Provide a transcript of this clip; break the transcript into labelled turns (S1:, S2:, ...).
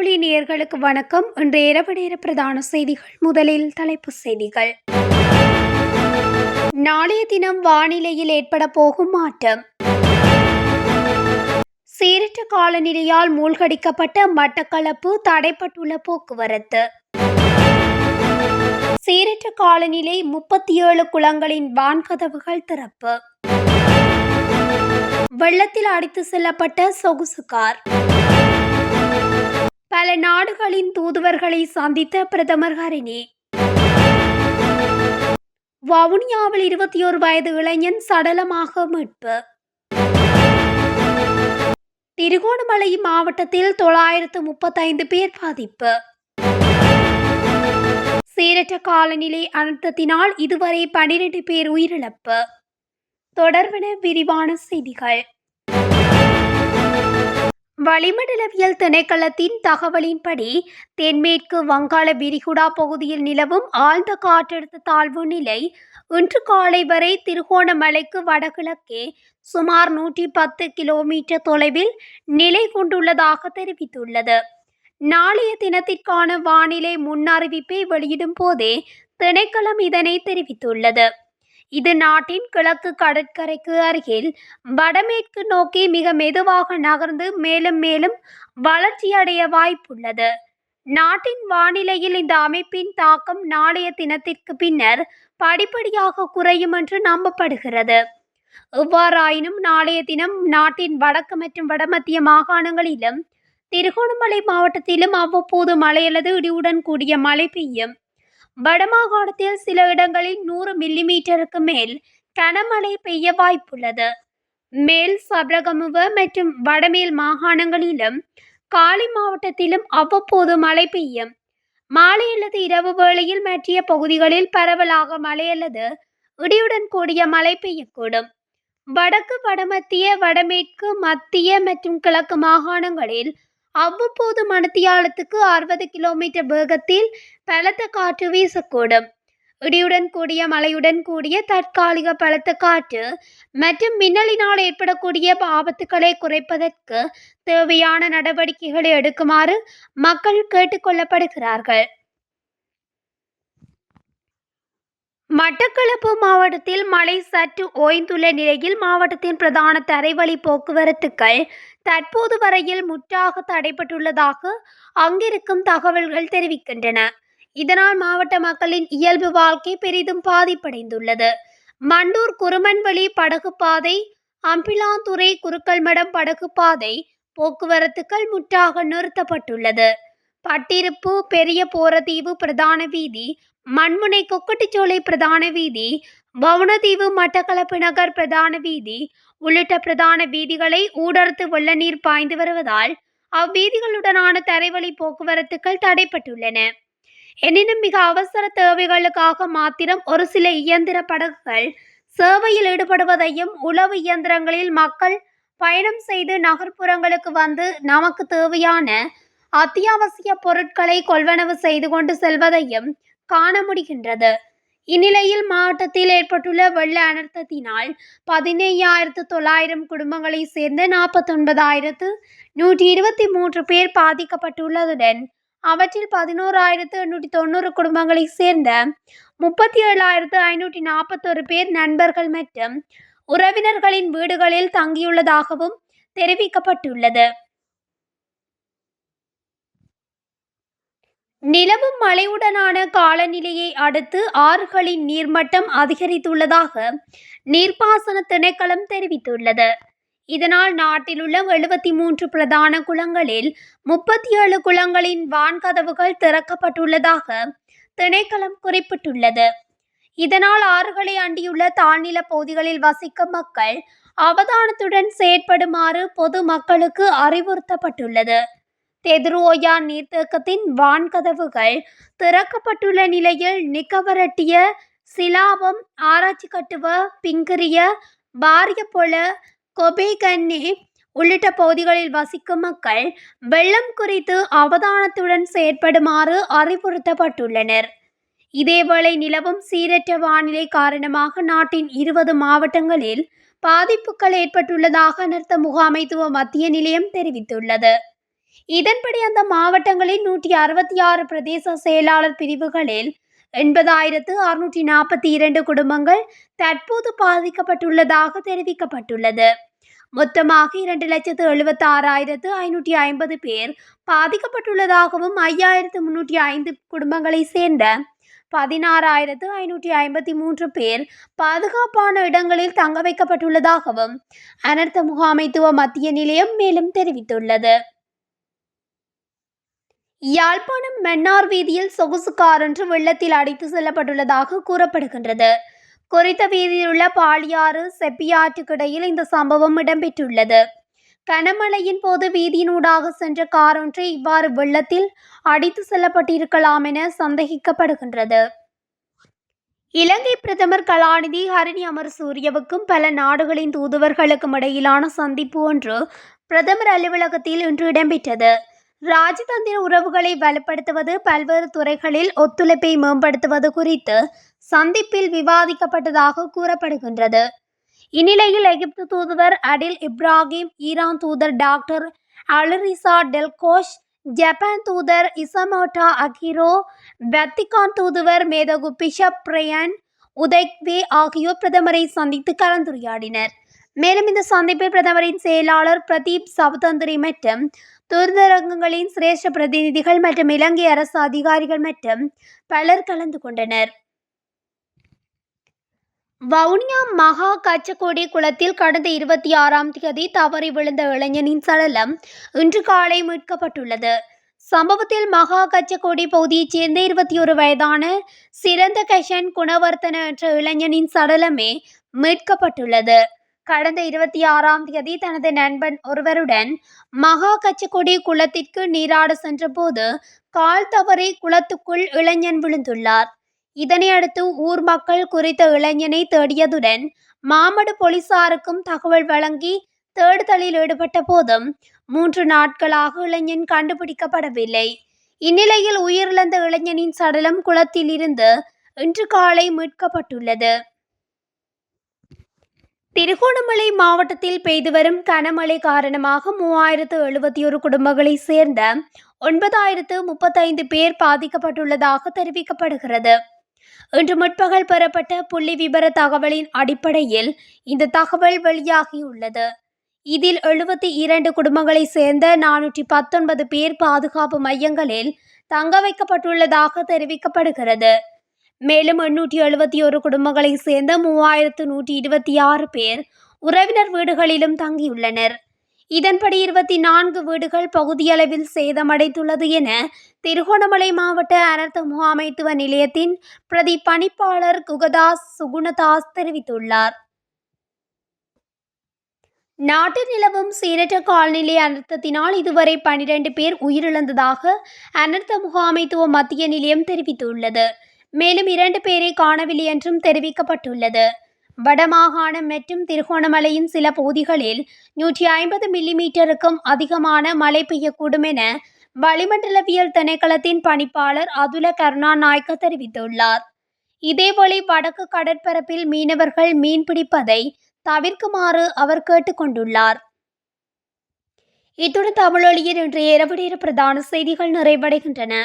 S1: வானொலி நேயர்களுக்கு வணக்கம். இன்று இரவு நேர பிரதான செய்திகள். முதலில் தலைப்புச் செய்திகள். நாளைய தினம் வானிலையில் ஏற்பட போகும் மாற்றம். சீரற்ற காலநிலையால் மூழ்கடிக்கப்பட்ட மட்டக்களப்பு தடைப்பட்டுள்ள போக்குவரத்து. சீரற்ற காலநிலை முப்பத்தி ஏழு குளங்களின் வான்கதவுகள் திறப்பு. வெள்ளத்தில் அடித்து செல்லப்பட்ட சொகுசு கார். பல நாடுகளின் தூதுவர்களை சந்தித்த பிரதமர் ஹரிணி. வவுனியாவில் இருபத்தி ஒரு வயது இளைஞன் சடலமாக மீட்பு. திருகோணமலை மாவட்டத்தில் தொள்ளாயிரத்து முப்பத்தைந்து பேர் பாதிப்பு. சீரற்ற காலநிலை அனர்த்தத்தினால் இதுவரை பனிரெண்டு பேர் உயிரிழப்பு. தொடர்பென விரிவான செய்திகள். வளிமண்டலவியல் திணைக்களத்தின் தகவலின்படி தென்மேற்கு வங்காள விரிகுடா பகுதியில் நிலவும் ஆழ்ந்த காற்றழுத்த தாழ்வு நிலை இன்று காலை வரை திருகோணமலைக்கு வடகிழக்கே சுமார் நூற்றி பத்து கிலோமீட்டர் தொலைவில் நிலை கொண்டுள்ளதாக தெரிவித்துள்ளது. நாளைய தினத்திற்கான வானிலை முன்னறிவிப்பை வெளியிடும் போதே திணைக்களம் இதனை தெரிவித்துள்ளது. இது நாட்டின் கிழக்கு கடற்கரைக்கு அருகில் வடமேற்கு நோக்கி மிக மெதுவாக நகர்ந்து மேலும் மேலும் வளர்ச்சியடைய வாய்ப்புள்ளது. நாட்டின் வானிலையில் இந்த அமைப்பின் தாக்கம் நாளைய தினத்திற்கு பின்னர் படிப்படியாக குறையும் என்று நம்பப்படுகிறது. எவ்வாறாயினும் நாளைய தினம் நாட்டின் வடக்கு மற்றும் வடமத்திய மாகாணங்களிலும் திருகோணமலை மாவட்டத்திலும் அவ்வப்போது மழை அல்லது இடியுடன் கூடிய மழை பெய்யும். வடமாகாணத்தில் சில இடங்களில் நூறு மில்லிமீட்டருக்கு மேல் கனமழை பெய்ய வாய்ப்புள்ளது. மேல் சபரகமுவ மற்றும் வடமேல் மாகாணங்களிலும் காலி மாவட்டத்திலும் அவ்வப்போது மழை பெய்யும். மாலை அல்லது இரவு வேளையில் மற்றிய பகுதிகளில் பரவலாக மழை அல்லது இடியுடன் கூடிய மழை பெய்யக்கூடும். வடக்கு வடமத்திய வடமேற்கு மத்திய மற்றும் கிழக்கு மாகாணங்களில் அவ்வப்போது மணத்தியாலத்துக்கு அறுபது கிலோமீட்டர் வேகத்தில் பலத்த காற்று வீசக்கூடும். இடியுடன் கூடிய மழையுடன் கூடிய தற்காலிக பலத்த காற்று மற்றும் மின்னலினால் ஏற்படக்கூடிய ஆபத்துக்களை குறைப்பதற்கு தேவையான நடவடிக்கைகளை எடுக்குமாறு மக்கள் கேட்டுக்கொள்ளப்படுகிறார்கள் மட்டக்களப்பு மாவட்டத்தில் மழை சற்று ஓய்ந்துள்ள நிலையில் மாவட்டத்தின் பிரதான தரைவழி போக்குவரத்துக்கள் தற்போது வரையில் முற்றாக தடைப்பட்டுள்ளதாக அங்கிருக்கும் தகவல்கள் தெரிவிக்கின்றன. இதனால் மாவட்ட மக்களின் இயல்பு வாழ்க்கை பெரிதும் பாதிப்படைந்துள்ளது. மண்டூர் குருமன்வழி படகு பாதை அம்பிலாந்துறை குருக்கள்மடம் படகு பாதை போக்குவரத்துக்கள் முற்றாக நிறுத்தப்பட்டுள்ளது. பட்டிருப்பு பெரிய போரதீவு பிரதான வீதி மண்முனை கொக்கட்டிச்சோலை பிரதான வீதி வவுனதீவு மட்டக்களப்பு நகர் பிரதான வீதி உள்ளிட்ட பிரதான வீதிகளை ஊடறுத்து வெள்ள நீர் பாய்ந்து வருவதால் அவ்வீதிகளுடனான தரைவழி போக்குவரத்துக்கள் தடைப்பட்டுள்ளன. எனினும் மிக அவசர தேவைகளுக்காக மாத்திரம் ஒரு சில இயந்திர படகுகள் சேவையில் ஈடுபடுவதையும் உளவு இயந்திரங்களில் மக்கள் பயணம் செய்து நகர்ப்புறங்களுக்கு வந்து நமக்கு தேவையான அத்தியாவசிய பொருட்களை கொள்வனவு செய்து கொண்டு செல்வதையும் காண முடிகின்றது. இந்நிலையில் மாவட்டத்தில் ஏற்பட்டுள்ள வெள்ள அனர்த்தத்தினால் பதினையாயிரத்து தொள்ளாயிரம் குடும்பங்களை சேர்ந்த நாற்பத்தொன்பதாயிரத்து நூற்றி இருபத்தி மூன்று பேர் பாதிக்கப்பட்டுள்ளதுடன் அவற்றில் பதினோராயிரத்து எண்ணூற்றி தொண்ணூறு குடும்பங்களை சேர்ந்த முப்பத்தி ஏழாயிரத்து ஐநூற்றி நாற்பத்தொரு பேர் நண்பர்கள் மற்றும் உறவினர்களின் வீடுகளில் தங்கியுள்ளதாகவும் தெரிவிக்கப்பட்டுள்ளது. நிலவும் மழையுடனான காலநிலையை அடுத்து ஆறுகளின் நீர்மட்டம் அதிகரித்துள்ளதாக நீர்ப்பாசன திணைக்களம் தெரிவித்துள்ளது. இதனால் நாட்டில் உள்ள எழுபத்தி மூன்று பிரதான குளங்களில் முப்பத்தி ஏழு குளங்களின் வான்கதவுகள் திறக்கப்பட்டுள்ளதாக திணைக்களம் குறிப்பிட்டுள்ளது. இதனால் ஆறுகளை அண்டியுள்ள தாழ்நில பகுதிகளில் வசிக்கும் மக்கள் அவதானத்துடன் செயற்படுமாறு பொது மக்களுக்கு அறிவுறுத்தப்பட்டுள்ளது. தெதுரோயா நீர்த்தேக்கத்தின் வான்கதவுகள் திறக்கப்பட்டுள்ள நிலையில் நிக்கவரட்டிய சிலாபம் ஆராய்ச்சி கட்டுவ பிங்கிரிய பாரியபொல கொபேகன்னே உள்ளிட்ட பகுதிகளில் வசிக்கும் மக்கள் வெள்ளம் குறித்து அவதானத்துடன் செயற்படுமாறு அறிவுறுத்தப்பட்டுள்ளனர். இதேவேளை நிலவும் சீரற்ற வானிலை காரணமாக நாட்டின் இருபது மாவட்டங்களில் பாதிப்புகள் ஏற்பட்டுள்ளதாக அனர்த்த முகாமைத்துவ மத்திய நிலையம் தெரிவித்துள்ளது. இதன்படி அந்த மாவட்டங்களில் நூற்றி அறுபத்தி ஆறு பிரதேச செயலாளர் பிரிவுகளில் எண்பதாயிரத்து அறுநூற்றி நாற்பத்தி இரண்டு குடும்பங்கள் தற்போது பாதிக்கப்பட்டுள்ளதாக தெரிவிக்கப்பட்டுள்ளது. மொத்தமாக இரண்டு லட்சத்து எழுபத்தி ஆறாயிரத்து ஐநூற்றி ஐம்பது பேர் பாதிக்கப்பட்டுள்ளதாகவும் ஐயாயிரத்து முன்னூற்றி ஐந்து குடும்பங்களை சேர்ந்த பதினாறாயிரத்து ஐநூற்றி ஐம்பத்தி மூன்று பேர் பாதுகாப்பான இடங்களில் தங்க வைக்கப்பட்டுள்ளதாகவும் அனர்த்த முகாமைத்துவ மத்திய நிலையம் மேலும் தெரிவித்துள்ளது. யாழ்ப்பாணம் மன்னார் வீதியில் சொகுசு கார் ஒன்று வெள்ளத்தில் அடித்து செல்லப்பட்டுள்ளதாக கூறப்படுகின்றது. குறித்த வீதியிலுள்ள பாலியாறு செப்பியாற்றுக்கிடையில் இந்த சம்பவம் இடம்பெற்றுள்ளது. கனமழையின் போது வீதியினூடாக சென்ற கார் ஒன்று இவ்வாறு வெள்ளத்தில் அடித்து செல்லப்பட்டிருக்கலாம் என சந்தேகிக்கப்படுகின்றது. இலங்கை பிரதமர் கலாநிதி ஹரிணி அமர்சூரியவுக்கும் பல நாடுகளின் தூதுவர்களுக்கும் இடையிலான சந்திப்பு ஒன்று பிரதமர் அலுவலகத்தில் இன்று இடம்பெற்றது. ராஜதந்திர உறவுகளை வலுப்படுத்துவது பல்வேறு துறைகளில் ஒத்துழைப்பை மேம்படுத்துவது குறித்து சந்திப்பில் விவாதிக்கப்பட்டதாக கூறப்படுகின்றது. இந்நிலையில் எகிப்து தூதுவர் அடில் இப்ராஹிம் ஈரான் தூதர் டாக்டர் அலுரிசா டெல்கோஷ் ஜப்பான் தூதர் இசமோட்டா அகிரோ வத்திகான் தூதுவர் மேதகு பிஷப் பிரயன் உதய்வே ஆகியோர் பிரதமரை சந்தித்து கலந்துரையாடினர். மேலும் இந்த சந்திப்பில் பிரதமரின் செயலாளர் பிரதீப் சவதந்திரி மற்றும் தூதரகங்களின் சிரேஷ்ட பிரதிநிதிகள் மற்றும் இலங்கை அரசு அதிகாரிகள் மற்றும் பலர் கலந்து கொண்டனர். வவுனியா மகா கச்சக்கோடி குளத்தில் கடந்த இருபத்தி ஆறாம் தேதி தவறி விழுந்த இளைஞனின் சடலம் இன்று காலை மீட்கப்பட்டுள்ளது. சம்பவத்தில் மகா கச்சக்கோடி பகுதியைச் சேர்ந்த இருபத்தி ஒரு வயதான சிறந்த கஷன் குணவர்த்தன என்ற இளைஞனின் சடலமே மீட்கப்பட்டுள்ளது. கடந்த இருபத்தி ஆறாம் தேதி தனது நண்பன் ஒருவருடன் மகா கச்சக்கொடி குளத்திற்கு நீராட சென்றபோது கால் தவறி குளத்துக்குள் இளைஞன் விழுந்துள்ளார். இதனை அடுத்து ஊர் மக்கள் குறித்த இளைஞனை தேடியதுடன் மாமடு போலீசாருக்கும் தகவல் வழங்கி தேடுதலில் ஈடுபட்ட போதும் மூன்று நாட்களாக இளைஞன் கண்டுபிடிக்கப்படவில்லை. இந்நிலையில் உயிரிழந்த இளைஞனின் சடலம் குளத்தில் இருந்து இன்று காலை மீட்கப்பட்டுள்ளது. திருகோணமலை மாவட்டத்தில் பெய்து வரும் கனமழை காரணமாக மூவாயிரத்து எழுபத்தி ஒரு குடும்பங்களை சேர்ந்த ஒன்பதாயிரத்து முப்பத்தைந்து பேர் பாதிக்கப்பட்டுள்ளதாக தெரிவிக்கப்படுகிறது. இன்று முற்பகல் பெறப்பட்ட புள்ளி விபர தகவலின் அடிப்படையில் இந்த தகவல் வெளியாகியுள்ளது. இதில் எழுபத்தி இரண்டு குடும்பங்களை சேர்ந்த நானூற்றி பத்தொன்பது பேர் பாதுகாப்பு மையங்களில் தங்க வைக்கப்பட்டுள்ளதாக தெரிவிக்கப்படுகிறது. மேலும் எண்ணூற்றி எழுபத்தி ஒரு குடும்பங்களை சேர்ந்த மூவாயிரத்து நூற்றி இருபத்தி ஆறு பேர் உறவினர் வீடுகளிலும் தங்கியுள்ளனர். இதன்படி இருபத்தி நான்கு வீடுகள் பகுதியளவில் சேதமடைந்துள்ளது என திருகோணமலை மாவட்ட அனர்த்த முகாமைத்துவ நிலையத்தின் பிரதி பணிப்பாளர் குகதாஸ் சுகுணதாஸ் தெரிவித்துள்ளார். நாட்டில் நிலவும் சீரற்ற கால்நிலை அனர்த்தத்தினால் இதுவரை பனிரெண்டு பேர் உயிரிழந்ததாக அனர்த்த முகாமைத்துவ மத்திய நிலையம் தெரிவித்துள்ளது. மேலும் இரண்டு பேரை காணவில்லை என்றும் தெரிவிக்கப்பட்டுள்ளது. வடமாகாணம் மற்றும் திருகோணமலையின் சில பகுதிகளில் நூற்றி ஐம்பது மில்லிமீட்டருக்கும் அதிகமான மழை பெய்யக்கூடும் என வளிமண்டலவியல் திணைக்களத்தின் பணிப்பாளர் அதுல கருணாநாயக்க தெரிவித்துள்ளார். இதேபோல வடக்கு கடற்பரப்பில் மீனவர்கள் மீன் பிடிப்பதை தவிர்க்குமாறு அவர் கேட்டுக்கொண்டுள்ளார். இத்துடன் தமிழொலியில் இன்று இரவு பிரதான செய்திகள் நிறைவடைகின்றன.